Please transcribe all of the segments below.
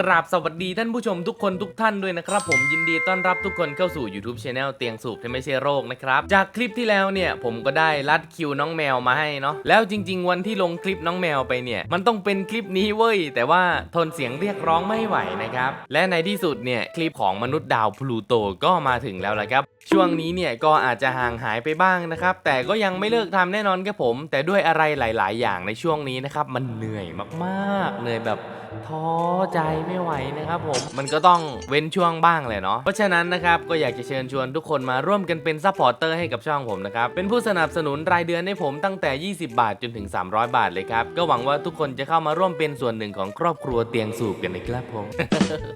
กราบสวัสดีท่านผู้ชมทุกคนทุกท่านด้วยนะครับ ผมยินดีต้อนรับทุกคนเข้าสู่ YouTube c h anel เตียงสูบที่ไม่ใช่โรคนะครับ จากคลิปที่แล้วเนี่ยผมก็ได้ลัดคิวน้องแมวมาให้เนาะแล้วจริง ๆ วันที่ลงคลิปน้องแมวไปเนี่ย มันต้องเป็นคลิปนี้เว้ย แต่ว่าทนเสียงเรียกร้องไม่ไหวนะครับ และในที่สุดเนี่ยคลิปของมนุษย์ดาวพลูโตก็มาถึงแล้วละครับช่วงนี้เนี่ยก็อาจจะห่างหายไปบ้างนะครับ แต่ก็ยังไม่เลิกทำแน่นอนครับผม แต่ด้วยอะไรหลาย ๆ อย่างในช่วงนี้นะครับมันเหนื่อยมากๆเหนื่อยแบบท้อใจไม่ไหวนะครับผมมันก็ต้องเว้นช่วงบ้างแหละเนาะเพราะฉะนั้นนะครับก็อยากจะเชิญชวนทุกคนมาร่วมกันเป็นซัพพอร์เตอร์ให้กับช่องผมนะครับเป็นผู้สนับสนุนรายเดือนให้ผมตั้งแต่ 20 บาทจนถึง 300 บาทเลยครับก็หวังว่าทุกคนจะเข้ามาร่วมเป็นส่วนหนึ่งของครอบครัวเตียงสูบกันนะครับผม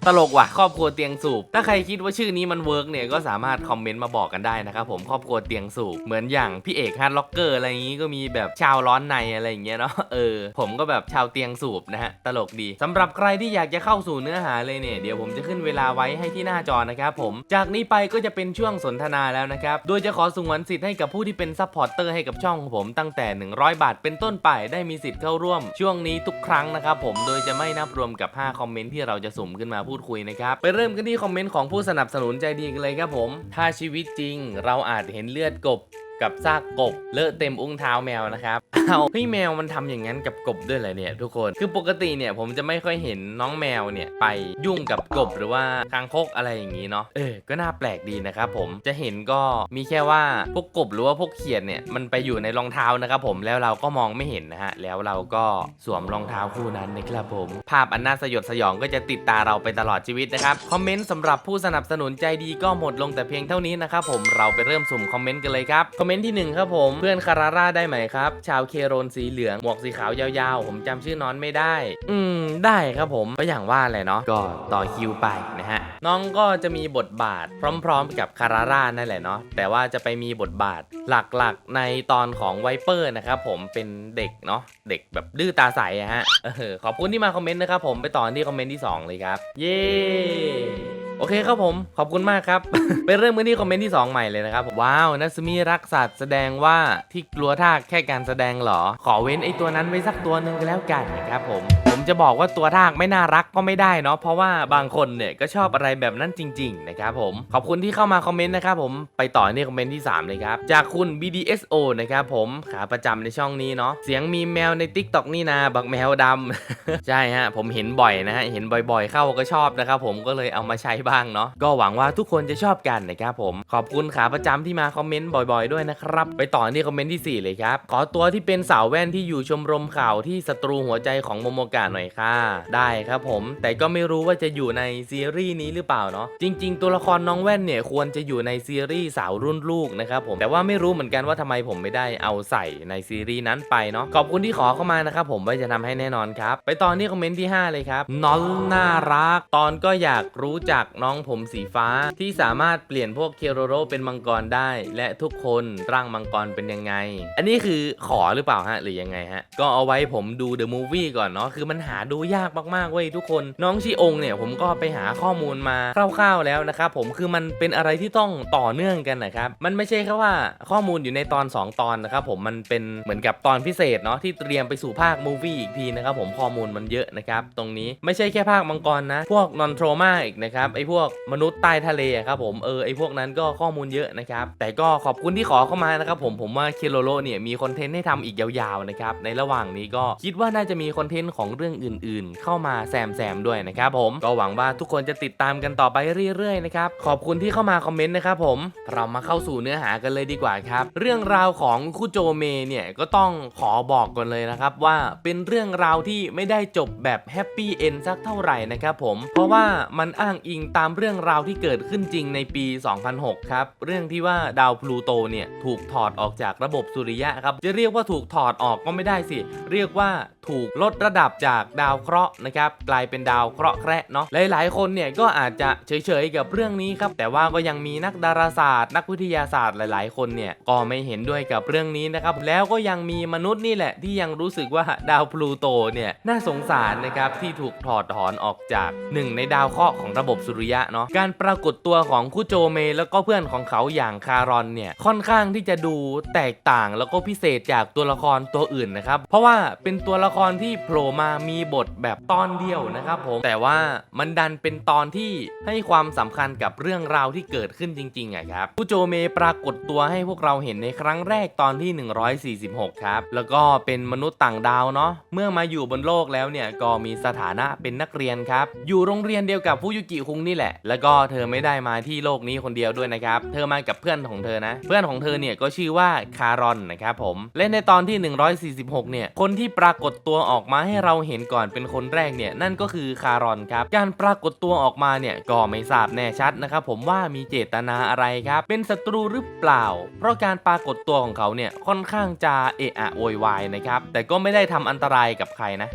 ตลกว่ะครอบครัวเตียงสูบ ถ้าใครคิดว่าชื่อนี้มันเวิร์กเนี่ยก็สามารถคอมเมนต์มาบอกกันได้นะครับผมครอบครัวเตียงสูบเหมือนอย่างพี่เอกฮาร์ดล็อกเกอร์อะไรอย่างนี้ก็มีแบบชาวร้อนในอะไรอย่างเงี้ยเนาะเออผมก็แบบชาวเตียงสูบนะฮะตลกดีสำหรับใครที่อยากจะเข้าาสู่เนื้อหาเลยเนี่ย เดี๋ยวผมจะขึ้นเวลาไว้ให้ที่หน้าจอนะครับผม จากนี้ไปก็จะเป็นช่วงสนทนาแล้วนะครับ โดยจะขอสงวนสิทธิ์ให้กับผู้ที่เป็นซัพพอร์เตอร์ให้กับช่องของผมตั้งแต่ 100 บาทเป็นต้นไปได้มีสิทธิ์เข้าร่วม ช่วงนี้ทุกครั้งนะครับผม โดยจะไม่นับรวมกับ 5 คอมเมนต์ที่เราจะสุ่มขึ้นมาพูดคุยนะครับ ไปเริ่มกันที่คอมเมนต์ของผู้สนับสนุนใจดีกันเลยครับผม ถ้าชีวิตจริง เราอาจเห็นเลือดกบ กับซากกบเลอะเต็มอุ้งเท้าแมวนะครับเอาเฮ้ยแมวมันทำอย่างนั้นกับกบด้วยเหรอเนี่ยทุกคนคือปกติเนี่ยผมจะไม่ค่อยเห็นน้องแมวเนี่ยไปยุ่งกับกบหรือว่าคางคกอะไรอย่างนี้เนาะเออก็น่าแปลกดีนะครับผมจะเห็นก็มีแค่ว่าพวกกบหรือว่าพวกเขียดเนี่ยมันไปอยู่ในรองเท้านะครับผมแล้วเราก็มองไม่เห็นนะฮะแล้วเราก็สวมรองเท้าคู่นั้นนะครับผม ภาพอันน่าสยดสยองก็จะติดตาเราไปตลอดชีวิตนะครับคอมเมนต์สำหรับผู้สนับสนุนใจดีก็หมดลงแต่เพียงเท่านี้นะครับผมเราไปเริ่มสุ่มคอมเมนต์กันเลยครับเมนต์ที่หนึ่งครับผม เพื่อนคาราร่าได้ไหมครับ ชาวเคโรนสีเหลือง หมวกสีขาวยาวๆ ผมจำชื่อน้อนไม่ได้ อืม ได้ครับผมก็อย่างว่าแหละเนาะก็ต่อคิวไปนะฮะ น้องก็จะมีบทบาทพร้อมๆกับคาราร่านั่นแหละเนาะแต่ว่าจะไปมีบทบาทหลักๆในตอนของไวเปอร์นะครับผมเป็นเด็กเนาะเด็กแบบดื้อตาใสอะฮะเออขอบคุณที่มาคอมเมนต์นะครับผมไปต่อที่คอมเมนต์ที่สองเลยครับเย้โอเคครับผมขอบคุณมากครับ ไปเริ่มกันที่คอมเมนต์ที่ 2 ใหม่เลยนะครับ ว้าวนัสมีรักสัตว์แสดงว่าที่กลัวท่ากแค่การแสดงเหรอ ขอเว้นไอตัวนั้นไว้สักตัวหนึ่งก็แล้วกันนะครับผม จะบอกว่าตัวทากไม่น่ารักก็ไม่ได้เนาะเพราะว่าบางคนเนี่ยก็ชอบอะไรแบบนั้นจริงๆนะครับผมขอบคุณที่เข้ามาคอมเมนต์นะครับผมไปต่อที่คอมเมนต์ที่ 3 เลยครับ จากคุณ BDSO นะครับผมขาประจำในช่องนี้เนาะเสียงมีแมวใน Tik t o อกนี่นาบักแมวดำใช่ฮะผมเห็นบ่อยนะฮะเห็นบ่อยๆ เข้าก็ชอบนะครับผมก็เลยเอามาใช้บ้างเนาะก็หวังว่าทุกคนจะชอบกันนะครับผมขอบคุณขาประจำที่มาคอมเมนต์บ่อย ๆด้วยนะครับไปต่อที่คอมเมนต์ที่ 4 เลยครับขอตัวที่เป็นสาวแว่นที่อยู่ชมรมข่าวที่ศัตรูหัวใจของโมโมกะหน่อยค่ะ ได้ครับผม แต่ก็ไม่รู้ว่าจะอยู่ในซีรีส์นี้หรือเปล่าเนาะจริง ๆ ตัวละครน้องแว่นเนี่ยควรจะอยู่ในซีรีส์สาวรุ่นลูกนะครับผมแต่ว่าไม่รู้เหมือนกันว่าทำไมผมไม่ได้เอาใส่ในซีรีส์นั้นไปเนาะขอบคุณที่ขอเข้ามานะครับผมไว้จะทำให้แน่นอนครับ ไปตอนที่คอมเมนต์ที่ 5 เลยครับน้องน่ารัก ตอนก็อยากรู้จักน้องผมสีฟ้าที่สามารถเปลี่ยนพวกเคโรโรเป็นมังกรได้ และทุกคนร่างมังกรเป็นยังไง อันนี้คือขอหรือเปล่าฮะหรือยังไงฮะก็เอาไว้ผมดูเดอะมูฟวี่ก่อนเนาะคือมันหาดูยากมากๆเว้ยทุกคน น้องชีองเนี่ยผมก็ไปหาข้อมูลมาคร่าวๆแล้วนะครับผมคือมันเป็นอะไรที่ต้องต่อเนื่องกันนะครับมันไม่ใช่แค่ว่าข้อมูลอยู่ในตอน 2 ตอนนะครับผมมันเป็นเหมือนกับตอนพิเศษเนาะที่เตรียมไปสู่ภาคมูฟวี่อีกทีนะครับผมข้อมูลมันเยอะนะครับตรงนี้ไม่ใช่แค่ภาคมังกรนะ พวกนอนโทรมาอีกนะครับไอพวกมนุษย์ใต้ทะเลครับผมเออไอพวกนั้นก็ข้อมูลเยอะนะครับแต่ก็ขอบคุณที่ขอเข้ามานะครับผมผมว่าเคโรโรเนี่ยมีคอนเทนต์ให้ทำอีกยาวๆนะครับในระหว่างนี้ก็คิดว่าน่าจะมีคอนเทนต์ของเรื่องอื่นๆ เข้ามาแซมแซมๆด้วยนะครับผมก็หวังว่าทุกคนจะติดตามกันต่อไปเรื่อยๆนะครับขอบคุณที่เข้ามาคอมเมนต์นะครับผมเรามาเข้าสู่เนื้อหากันเลยดีกว่าครับ เรื่องราวของคุโจเมเนี่ยก็ต้องขอบอกก่อนเลยนะครับว่าเป็นเรื่องราวที่ไม่ได้จบแบบแฮปปี้เอนสักเท่าไหร่นะครับผมเพราะว่ามันอ้างอิงตามเรื่องราวที่เกิดขึ้นจริงในปี 2006 ครับ เรื่องที่ว่าดาวพลูโตเนี่ยถูกถอดออกจากระบบสุริยะครับ จะเรียกว่าถูกถอดออกก็ไม่ได้สิ เรียกว่าถูกลดระดับจากดาวเคราะห์นะครับกลายเป็นดาวเคราะห์แคระเนาะหลาย ๆ คนเนี่ยก็อาจจะเฉย ๆ กับเรื่องนี้ครับแต่ว่าก็ยังมีนักดาราศาสตร์ นักวิทยาศาสตร์หลาย ๆ คนเนี่ยก็ไม่เห็นด้วยกับเรื่องนี้นะครับแล้วก็ยังมีมนุษย์นี่แหละที่ยังรู้สึกว่าดาวพลูโตเนี่ยน่าสงสารนะครับที่ถูกถอดถอนออกจากหนึ่งในดาวเคราะห์ของระบบสุริยะเนาะการปรากฏตัวของคุโจเมแล้วก็เพื่อนของเขาอย่างคารอนเนี่ยค่อนข้างที่จะดูแตกต่างแล้วก็พิเศษจากตัวละครตัวอื่นนะครับเพราะว่าเป็นตัวละครที่โผล่มามีมีบทแบบตอนเดียวนะครับผม แต่ว่ามันดันเป็นตอนที่ให้ความสำคัญกับเรื่องราวที่เกิดขึ้นจริงๆอะครับผู้โจเมปรากฏตัวให้พวกเราเห็นในครั้งแรกตอนที่ 146 ครับ แล้วก็เป็นมนุษย์ต่างดาวเนาะ เมื่อมาอยู่บนโลกแล้วเนี่ยก็มีสถานะเป็นนักเรียนครับ อยู่โรงเรียนเดียวกับฟูยุกิคุงนี่แหละ แล้วก็เธอไม่ได้มาที่โลกนี้คนเดียวด้วยนะครับ เธอมากับเพื่อนของเธอนะ เพื่อนของเธอเนี่ยก็ชื่อว่าคารอนนะครับผม และในตอนที่ 146 เนี่ย คนที่ปรากฏตัวออกมาให้เราเห็นก่อนเป็นคนแรกเนี่ยนั่นก็คือคารอนครับการปรากฏตัวออกมาเนี่ยก็ไม่ทราบแน่ชัดนะครับผมว่ามีเจตนาอะไรครับเป็นศัตรูหรือเปล่า เพราะการปรากฏตัวของเขาเนี่ยค่อนข้างจะเอะอะโวยวายนะครับแต่ก็ไม่ได้ทำอันตรายกับใครนะ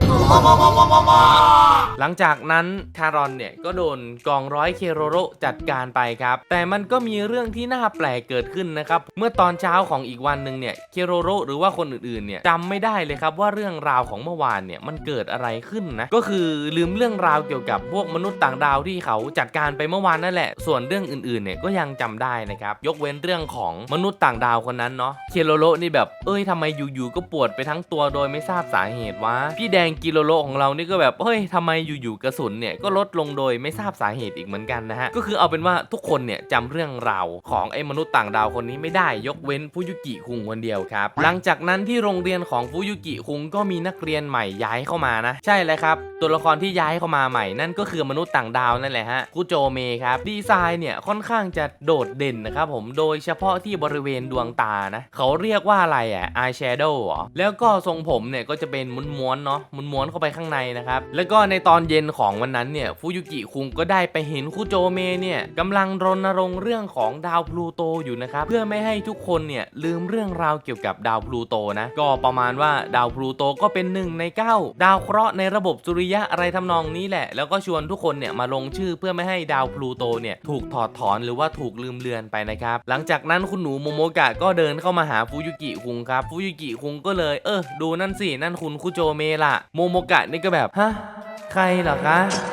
หลังจากนั้นคารอนเนี่ยก็โดนกองร้อยเคโรโรจัดการไปครับ แต่มันก็มีเรื่องที่น่าแปลกเกิดขึ้นนะครับ เมื่อตอนเช้าของอีกวันหนึ่งเนี่ยเคโรโรหรือว่าคนอื่นๆเนี่ยจำไม่ได้เลยครับว่าเรื่องราวของเมื่อวานเนี่ยมันเกิดอะไรขึ้นนะ ก็คือลืมเรื่องราวเกี่ยวกับพวกมนุษย์ต่างดาวที่เขาจัดการไปเมื่อวานนั่นแหละ ส่วนเรื่องอื่นๆเนี่ยก็ยังจำได้นะครับ ยกเว้นเรื่องของมนุษย์ต่างดาวคนนั้นเนาะ เคโรโรนี่แบบเอ้ยทำไมอยู่ๆก็ปวดไปทั้งตัวโดยไม่ทราบสาเหตุวะ พี่แดงกิโลโลของเรานี่ก็แบบเฮ้ยทำไมอยู่ๆกระสุนเนี่ยก็ลดลงโดยไม่ทราบสาเหตุอีกเหมือนกันนะฮะก็คือเอาเป็นว่าทุกคนเนี่ยจำเรื่องราวของไอ้มนุษย์ต่างดาวคนนี้ไม่ได้ยกเว้นฟูยุกิคุงคนเดียวครับหลังจากนั้นที่โรงเรียนของฟูยุกิคุงก็มีนักเรียนใหม่ย้ายเข้ามานะ ใช่เลยครับ ตัวละครที่ย้ายเข้ามาใหม่นั่นก็คือมนุษย์ต่างดาวนั่นแหละฮะคุโจเมครับดีไซน์เนี่ยค่อนข้างจะโดดเด่นนะครับผมโดยเฉพาะที่บริเวณดวงตานะเขาเรียกว่าอะไรอะ eye shadow แล้วก็ทรงผมเนี่ยก็จะเป็นม้วนๆเนาะม้วนๆเข้าไปข้างในนะครับแล้วก็ในตอนเย็นของวันนั้นเนี่ยฟูยุกิคุงก็ได้ไปเห็นคุโจเมเนี่ยกำลังรณรงค์เรื่องของดาวพลูโตอยู่นะครับเพื่อไม่ให้ทุกคนเนี่ยลืมเรื่องราวเกี่ยวกับดาวพลูโตนะก็ประมาณว่าดาวพลูโตก็เป็นหนึ่งในเก้าดาวเคราะห์ในระบบสุริยะอะไรทำนองนี้แหละ แล้วก็ชวนทุกคนเนี่ยมาลงชื่อเพื่อไม่ให้ดาวพลูโตเนี่ยถูกถอดถอนหรือว่าถูกลืมเลือนไปนะครับหลังจากนั้นคุณหนูโมโมกะก็เดินเข้ามาหาฟูยุกิคุงครับฟูยุกิคุงก็เลย เออดูนั่นสินั่นคุณคุโจเมล่ะโมโมกะนี่ก็แบบฮะ ใครเหรอคะ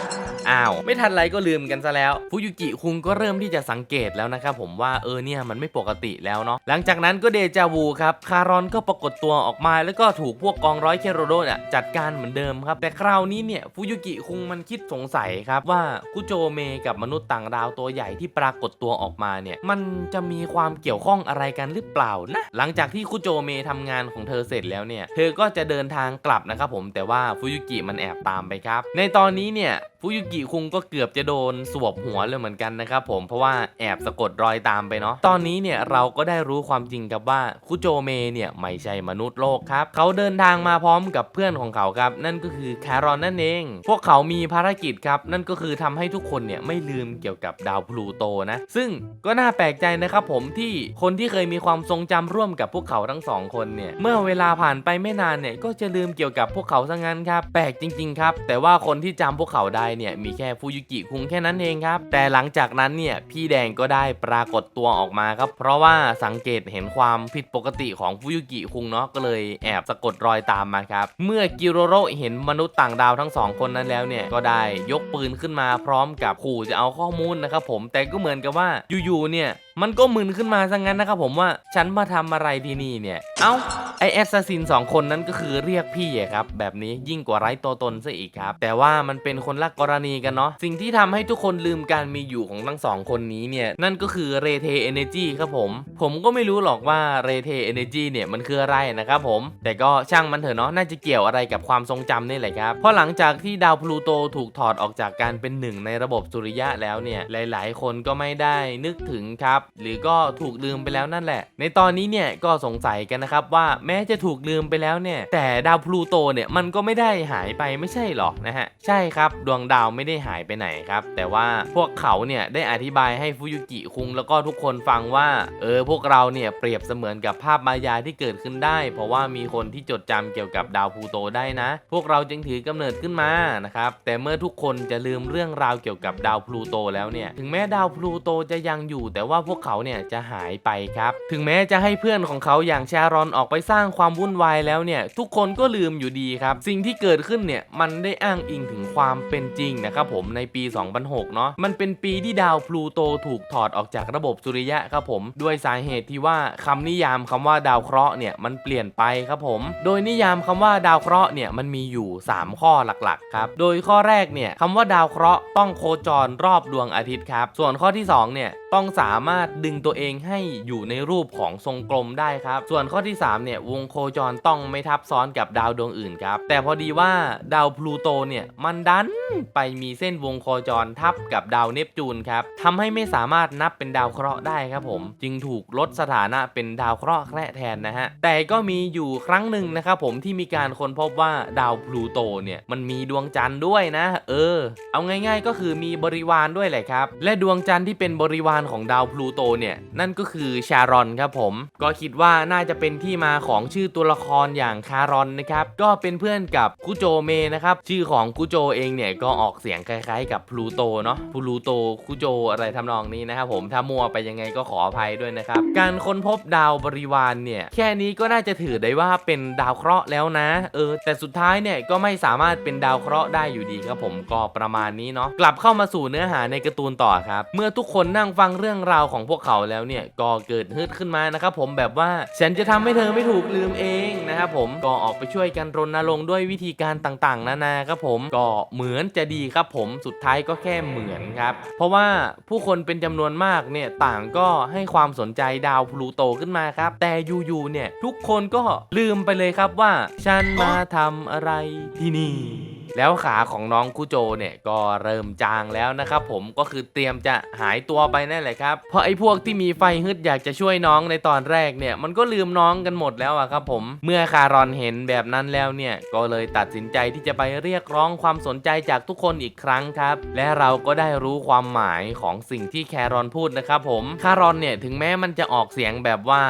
อ้าว ไม่ทันไรก็ลืมกันซะแล้วฟูยุกิคุงก็เริ่มที่จะสังเกตแล้วนะครับผมว่าเออเนี่ยมันไม่ปกติแล้วเนาะหลังจากนั้นก็เดจาวูครับคารอนก็ปรากฏตัวออกมา แล้วก็ถูกพวกกองร้อยเคโรโดเนี่ยจัดการเหมือนเดิมครับแต่คราวนี้เนี่ยฟูยุกิคุงมันคิดสงสัยครับว่าคุโจเมกับมนุษย์ต่างดาวตัวใหญ่ที่ปรากฏตัวออกมาเนี่ยมันจะมีความเกี่ยวข้องอะไรกันหรือเปล่านะหลังจากที่คุโจเมทำงานของเธอเสร็จแล้วเนี่ยเธอก็จะเดินทางกลับนะครับผมแต่ว่าฟูยุกิมันแอบตามไปครับ ในตอนนี้เนี่ยฟูยุกิคุงก็เกือบจะโดนสวบหัวเลยเหมือนกันนะครับผมเพราะว่าแอบสะกดรอยตามไปเนาะตอนนี้เนี่ยเราก็ได้รู้ความจริงกับว่าคุโจเมเนี่ยไม่ใช่มนุษย์โลกครับเขาเดินทางมาพร้อมกับเพื่อนของเขาครับ นั่นก็คือแครอนนั่นเอง พวกเขามีภารกิจครับ นั่นก็คือทำให้ทุกคนเนี่ยไม่ลืมเกี่ยวกับดาวพลูโตนะ ซึ่งก็น่าแปลกใจนะครับผมที่คนที่เคยมีความทรงจำร่วมกับพวกเขาทั้งสองคนเนี่ยเมื่อเวลาผ่านไปไม่นานเนี่ยก็จะลืมเกี่ยวกับพวกเขาซะงั้นครับแปลกจริง ๆ ครับ แต่ว่าคนที่จำพวกเขาได้เนี่ยมีแค่ฟูยุกิคุงแค่นั้นเองครับ แต่หลังจากนั้นเนี่ยพี่แดงก็ได้ปรากฏตัวออกมาครับ เพราะว่าสังเกตเห็นความผิดปกติของฟูยุกิคุงเนาะก็เลยแอบสะกดรอยตามมาครับ เมื่อกิโรโรเห็นมนุษย์ต่างดาวทั้งสองคนนั้นแล้วเนี่ยก็ได้ยกปืนขึ้นมาพร้อมกับขู่จะเอาข้อมูลนะครับผมแต่ก็เหมือนกับว่าอยู่ๆเนี่ย มันก็มึนขึ้นมาซะงั้นนะครับผมว่าฉันมาทำอะไรที่นี่เนี่ยเอ้าไอแอสซัสซินสองคนนั้นก็คือเรียกพี่ครับ แบบนี้ยิ่งกว่าไร้ตัวตนซะอีกครับ แต่ว่ามันเป็นคนละกรณีกันเนาะสิ่งที่ทำให้ทุกคนลืมการมีอยู่ของทั้งสองคนนี้เนี่ยนั่นก็คือเรเทเอเนจีครับผม ผมก็ไม่รู้หรอกว่าเรเทเอเนจีเนี่ยมันคืออะไรนะครับผม แต่ก็ช่างมันเถอะเนาะน่าจะเกี่ยวอะไรกับความทรงจำนี่แหละครับเพราะหลังจากที่ดาวพลูโตถูกถอดออกจากการเป็นหนึ่งในระบบสุริยะแล้วเนี่ยหลาย ๆ คนก็ไม่ได้นึกถึงครับหรือก็ถูกลืมไปแล้วนั่นแหละ ในตอนนี้เนี่ยก็สงสัยกันนะครับว่าแม้จะถูกลืมไปแล้วเนี่ยแต่ดาวพลูโตเนี่ยมันก็ไม่ได้หายไปไม่ใช่หรอนะฮะใช่ครับดวงดาวไม่ได้หายไปไหนครับ แต่ว่าพวกเขาเนี่ยได้อธิบายให้ฟูยุกิคุงแล้วก็ทุกคนฟังว่าเออพวกเราเนี่ยเปรียบเสมือนกับภาพมายาที่เกิดขึ้นได้ เพราะว่ามีคนที่จดจำเกี่ยวกับดาวพลูโตได้นะ พวกเราจึงถือกำเนิดขึ้นมานะครับแต่เมื่อทุกคนจะลืมเรื่องราวเกี่ยวกับดาวพลูโตแล้วเนี่ยถึงแม้ดาวพลูโตจะยังอยู่ แต่ว่าพวกกเขาเนี่ยจะหายไปครับ ถึงแม้จะให้เพื่อนของเขาอย่างชารอนออกไปสร้างความวุ่นวายแล้วเนี่ยทุกคนก็ลืมอยู่ดีครับ สิ่งที่เกิดขึ้นเนี่ยมันได้อ้างอิงถึงความเป็นจริงนะครับผมในปี 2006 เนาะมันเป็นปีที่ดาวพลูโตถูกถอดออกจากระบบสุริยะครับผมด้วยสาเหตุที่ว่าคำนิยามคำว่าดาวเคราะห์เนี่ยมันเปลี่ยนไปครับผม โดยนิยามคำว่าดาวเคราะห์เนี่ยมันมีอยู่ 3 ข้อหลักๆครับโดยข้อแรกเนี่ยคำว่าดาวเคราะห์ต้องโคจรรอบดวงอาทิตย์ครับส่วนข้อที่สองเนี่ยต้องสามารถดึงตัวเองให้อยู่ในรูปของทรงกลมได้ครับ ส่วนข้อที่3เนี่ยวงโคจรต้องไม่ทับซ้อนกับดาวดวงอื่นครับ แต่พอดีว่าดาวพลูโตเนี่ยมันดันไปมีเส้นวงโคจรทับกับดาวเนปจูนครับทำให้ไม่สามารถนับเป็นดาวเคราะห์ได้ครับผม จึงถูกลดสถานะเป็นดาวเคราะห์แทนนะฮะ แต่ก็มีอยู่ครั้งหนึ่งนะครับผมที่มีการค้นพบว่าดาวพลูโตเนี่ยมันมีดวงจันทร์ด้วยนะ เออ เอาง่าย ๆ ก็คือมีบริวารด้วยแหละครับ และดวงจันทร์ที่เป็นบริวารของดาวพลูโตเนี่ยนั่นก็คือชารอนครับผม ก็คิดว่าน่าจะเป็นที่มาของชื่อตัวละครอย่างคารอนนะครับก็เป็นเพื่อนกับคุโจเมนะครับชื่อของคุโจเองเนี่ยก็ออกเสียงคล้ายๆ กับพลูโตเนาะพลูโตคุโจอะไรทำนองนี้นะครับผมถ้ามัวไปยังไงก็ขออภัยด้วยนะครับการค้นพบดาวบริวารเนี่ยแค่นี้ก็น่าจะถือได้ว่าเป็นดาวเคราะห์แล้วนะเออแต่สุดท้ายเนี่ยก็ไม่สามารถเป็นดาวเคราะห์ได้อยู่ดีครับผมก็ประมาณนี้เนาะกลับเข้ามาสู่เนื้อหาในการ์ตูนต่อครับ เมื่อทุกคนนั่งฟังเรื่องราวของของพวกเขาแล้วเนี่ยก็เกิดฮึดขึ้นมานะครับผมแบบว่าฉันจะทำให้เธอไม่ถูกลืมเองนะครับผมก็ออกไปช่วยกันรณรงค์ด้วยวิธีการต่างๆ นานาครับผมก็เหมือนจะดีครับผมสุดท้ายก็แค่เหมือนครับ เพราะว่าผู้คนเป็นจำนวนมากเนี่ยต่างก็ให้ความสนใจดาวพลูโตขึ้นมาครับ แต่อยู่ๆเนี่ยทุกคนก็ลืมไปเลยครับว่า ฉันมาทำอะไรที่นี่ แล้วขาของน้องคุโจเนี่ยก็เริ่มจางแล้วนะครับผมก็คือเตรียมจะหายตัวไปนั่นแหละครับเพราะไอ้พวกที่มีไฟฮึดอยากจะช่วยน้องในตอนแรกเนี่ยมันก็ลืมน้องกันหมดแล้วอะครับผมเมื่อคารอนเห็นแบบนั้นแล้วเนี่ยก็เลยตัดสินใจที่จะไปเรียกร้องความสนใจจากทุกคนอีกครั้งครับ และเราก็ได้รู้ความหมายของสิ่งที่แครอนพูดนะครับผมคารอนเนี่ยถึงแม้มันจะออกเสียงแบบว่า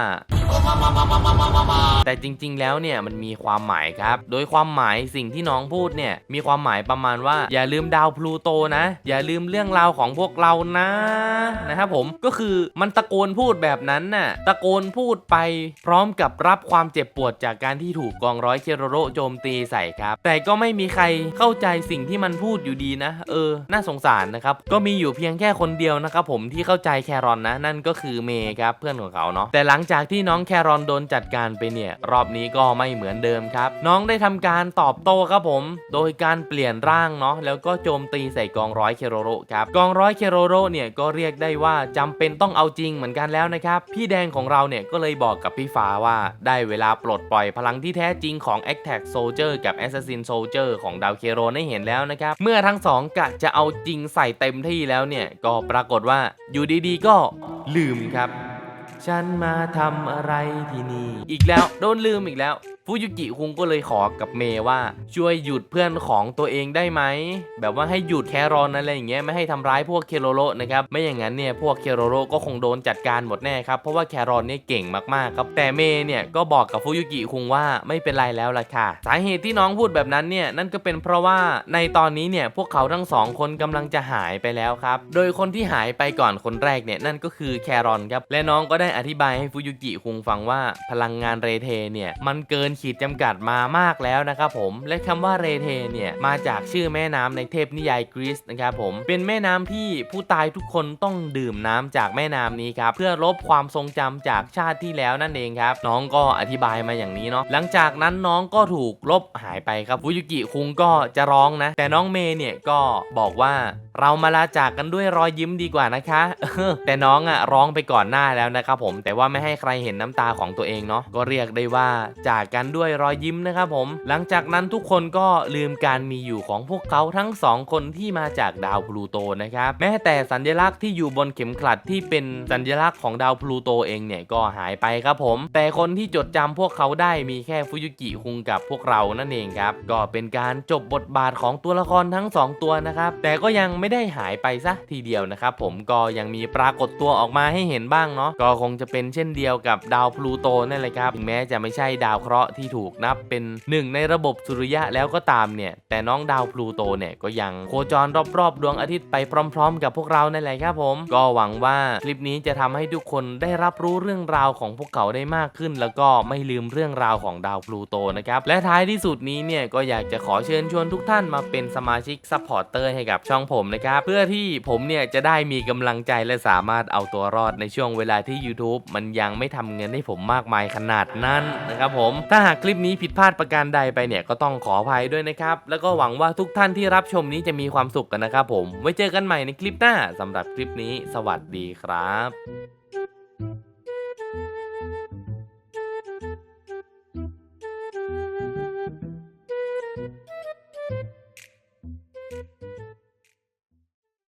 แต่จริงๆ แล้วเนี่ยมันมีความหมายครับ โดยความหมายสิ่งที่น้องพูดเนี่ยมีความหมายประมาณว่า อย่าลืมดาวพลูโตนะ อย่าลืมเรื่องราวของพวกเรานะนะครับผมก็คือมันตะโกนพูดแบบนั้นน่ะตะโกนพูดไป พร้อมกับรับความเจ็บปวดจากการที่ถูกกองร้อยเคโรโรโจมตีใส่ครับ แต่ก็ไม่มีใครเข้าใจสิ่งที่มันพูดอยู่ดีนะ เออ น่าสงสารนะครับ ก็มีอยู่เพียงแค่คนเดียวนะครับผมที่เข้าใจแครอนนะ นั่นก็คือเมย์ครับเพื่อนของเขาเนาะแต่หลังจากที่น้องแครอนโดนจัดการไปเนี่ย รอบนี้ก็ไม่เหมือนเดิมครับ น้องได้ทำการตอบโต้ครับผม โดยการเปลี่ยนร่างเนาะแล้วก็โจมตีใส่กองร้อยเคโรโรครับกองร้อยเคโรโรเนี่ยก็เรียกได้ว่าจำเป็นต้องเอาจริงเหมือนกันแล้วนะครับพี่แดงของเราเนี่ยก็เลยบอกกับพี่ฟ้าว่าได้เวลาปลดปล่อยพลังที่แท้จริงของ a t t a c k Soldier กับ Assassin Soldier ของดาวเคโรให้เห็นแล้วนะครับเมื่อทั้งสองกะจะเอาจริงใส่เต็มที่แล้วเนี่ยก็ปรากฏว่าอยู่ดีๆ ก็ลืมครับ ฉันมาทำอะไรที่นี่ อีกแล้วโดนลืมอีกแล้ว ฟูยุกิคุงก็เลยขอกับเมย์ว่า ช่วยหยุดเพื่อนของตัวเองได้ไหม แบบว่าให้หยุดแครอนอะไรอย่างเงี้ยไม่ให้ทำร้ายพวกเคโรโรนะครับไม่อย่างนั้นเนี่ยพวกเคโรโรก็คงโดนจัดการหมดแน่ครับเพราะว่าแครอนเนี่ยเก่งมากๆครับแต่เมย์เนี่ยก็บอกกับฟูยุกิคุงว่าไม่เป็นไรแล้วล่ะค่ะ สาเหตุที่น้องพูดแบบนั้นเนี่ยนั่นก็เป็นเพราะว่าในตอนนี้เนี่ยพวกเขาทั้งสองคนกำลังจะหายไปแล้วครับโดยคนที่หายไปก่อนคนแรกเนี่ยนั่นก็คือแครอนครับและน้องก็ได้อธิบายให้ฟูยุกิคุงฟังว่าพลังงานเรเทเนี่ยมันเกินขีดจำกัดมามากแล้วนะครับผม และคำว่าเรเทเนี่ยมาจากชื่อแม่น้ำในเทพนิยายกรีซนะครับผม เป็นแม่น้ำที่ผู้ตายทุกคนต้องดื่มน้ำจากแม่น้ำนี้ครับเพื่อลบความทรงจำจากชาติที่แล้วนั่นเองครับ น้องก็อธิบายมาอย่างนี้เนาะหลังจากนั้นน้องก็ถูกลบหายไปครับฟูยุกิคุงก็จะร้องนะ แต่น้องเมย์เนี่ยก็บอกว่า เรามาลาจากกันด้วยรอยยิ้มดีกว่านะคะแต่น้องอะร้องไปก่อนหน้าแล้วนะครับผมแต่ว่าไม่ให้ใครเห็นน้ำตาของตัวเองเนาะก็เรียกได้ว่าจากกันด้วยรอยยิ้มนะครับผมหลังจากนั้นทุกคนก็ลืมการมีอยู่ของพวกเขาทั้งสองคนที่มาจากดาวพลูโตนะครับแม้แต่สัญลักษณ์ที่อยู่บนเข็มขัดที่เป็นสัญลักษณ์ของดาวพลูโตเองเนี่ยก็หายไปครับผม แต่คนที่จดจำพวกเขาได้มีแค่ฟุยุกิคุงกับพวกเรานั่นเองครับก็เป็นการจบบทบาทของตัวละครทั้งสองตัวนะครับแต่ก็ยังไม่ไม่ได้หายไปซะทีเดียวนะครับผมก็ยังมีปรากฏตัวออกมาให้เห็นบ้างเนาะก็คงจะเป็นเช่นเดียวกับดาวพลูโตนั่นแหละครับถึงแม้จะไม่ใช่ดาวเคราะห์ที่ถูกนับเป็นหนึ่งในระบบสุริยะแล้วก็ตามเนี่ย แต่น้องดาวพลูโตเนี่ยก็ยังโคจรรอบๆ ดวงอาทิตย์ไปพร้อม ๆ กับพวกเรานั่นแหละครับผม ก็หวังว่าคลิปนี้จะทำให้ทุกคนได้รับรู้เรื่องราวของพวกเขาได้มากขึ้น แล้วก็ไม่ลืมเรื่องราวของดาวพลูโตนะครับและท้ายที่สุดนี้เนี่ยก็อยากจะขอเชิญชวนทุกท่านมาเป็นสมาชิกซัพพอร์เตอร์ให้กับช่องผมนะครับ เพื่อที่ผมเนี่ยจะได้มีกำลังใจและสามารถเอาตัวรอดในช่วงเวลาที่ YouTube มันยังไม่ทำเงินให้ผมมากมายขนาดนั้นนะครับผมถ้าหากคลิปนี้ผิดพลาดประการใดไปเนี่ยก็ต้องขออภัยด้วยนะครับ แล้วก็หวังว่าทุกท่านที่รับชมนี้จะมีความสุขกันนะครับผมไว้เจอกันใหม่ในคลิปหน้าสำหรับคลิปนี้ สวัสดีครับ